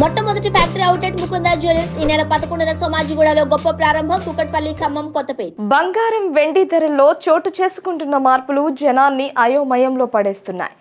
మొట్టమొదటి factory outlet Mukunda jewellers ఈ నెల పదకొండున సోమాజిగూడలో గొప్ప ప్రారంభం కుకట్పల్లి ఖమ్మం కొత్తపేట. బంగారం వెండి ధరల్లో చోటు చేసుకుంటున్న మార్పులు జనాన్ని అయోమయంలో పడేస్తున్నాయి.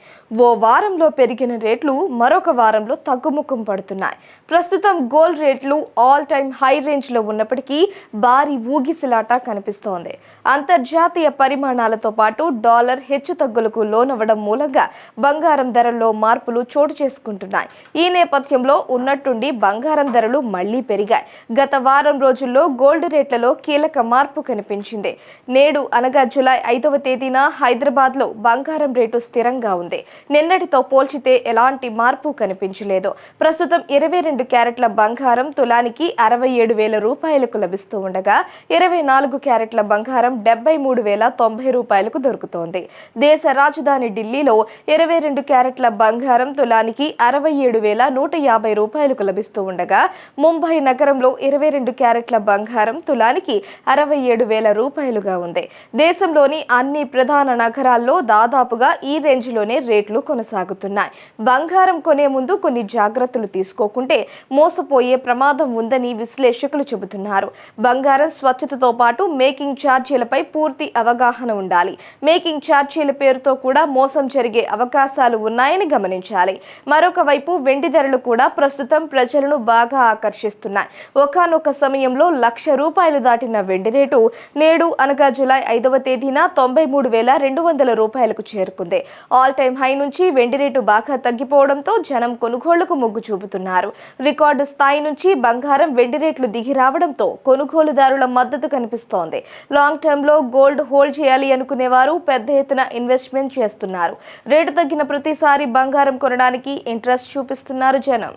ఓ వారంలో పెరిగిన రేట్లు మరొక వారంలో తగ్గుముఖం పడుతున్నాయి. ప్రస్తుతం గోల్డ్ రేట్లు ఆల్ టైమ్ హై రేంజ్లో ఉన్నప్పటికీ భారీ ఊగిసలాట కనిపిస్తోంది. అంతర్జాతీయ పరిమాణాలతో పాటు డాలర్ హెచ్చు తగ్గులకు లోనవ్వడం మూలంగా బంగారం ధరల్లో మార్పులు చోటు చేసుకుంటున్నాయి. ఈ నేపథ్యంలో ఉన్నట్టుండి బంగారం ధరలు మళ్ళీ పెరిగాయి. గత వారం రోజుల్లో గోల్డ్ రేట్లలో కీలక మార్పు కనిపించింది. నేడు అనగా జూలై ఐదవ తేదీన హైదరాబాద్లో బంగారం రేటు స్థిరంగా ఉంది. నిన్నటితో పోల్చితే ఎలాంటి మార్పు కనిపించలేదు. ప్రస్తుతం ఇరవై రెండు క్యారెట్ల బంగారం తులానికి అరవై ఏడు వేల రూపాయలకు లభిస్తూ ఉండగా ఇరవై నాలుగు క్యారెట్ల బంగారం డెబ్బై మూడు వేల తొంభై రూపాయలకు దొరుకుతోంది. దేశ రాజధాని ఢిల్లీలో ఇరవై రెండు క్యారెట్ల బంగారం తులానికి అరవై ఏడు వేల నూట యాభై రూపాయలు రూపాయలకు లభిస్తూ ఉండగా ముంబై నగరంలో ఇరవై రెండు క్యారెట్ల బంగారం తులానికి అరవై ఏడు వేల రూపాయలుగా ఉంది. దేశంలోని అన్ని ప్రధాన నగరాల్లో దాదాపుగా ఈ రేంజ్లోనే రేట్లు కొనసాగుతున్నాయి. బంగారం కొనే ముందు కొన్ని జాగ్రత్తలు తీసుకోకుంటే మోసపోయే ప్రమాదం ఉందని విశ్లేషకులు చెబుతున్నారు. బంగారం స్వచ్ఛతతో పాటు మేకింగ్ ఛార్జీలపై పూర్తి అవగాహన ఉండాలి. మేకింగ్ ఛార్జీల పేరుతో కూడా మోసం జరిగే అవకాశాలు ఉన్నాయని గమనించాలి. మరొక వైపు వెండి ధరలు కూడా ప్రస్తుతం ప్రస్తుతం ప్రజలను బాగా ఆకర్షిస్తున్నాయి. ఒకానొక సమయంలో లక్ష రూపాయలు దాటిన వెండి రేటు నేడు అనగా జూలై ఐదవ తేదీన తొంభై మూడు వేల రెండు వందల రూపాయలకు చేరుకుంది. ఆల్ టైమ్ హై నుంచి వెండి రేటు బాగా తగ్గిపోవడంతో జనం కొనుగోళ్ళకు మొగ్గు చూపుతున్నారు. రికార్డు స్థాయి నుంచి బంగారం వెండి రేట్లు దిగి రావడంతో కొనుగోలుదారుల మద్దతు కనిపిస్తోంది. లాంగ్ టర్మ్లో గోల్డ్ హోల్డ్ చేయాలి అనుకునేవారు పెద్ద ఎత్తున ఇన్వెస్ట్మెంట్ చేస్తున్నారు. రేటు తగ్గిన ప్రతిసారి బంగారం కొనడానికి ఇంట్రెస్ట్ చూపిస్తున్నారు జనం.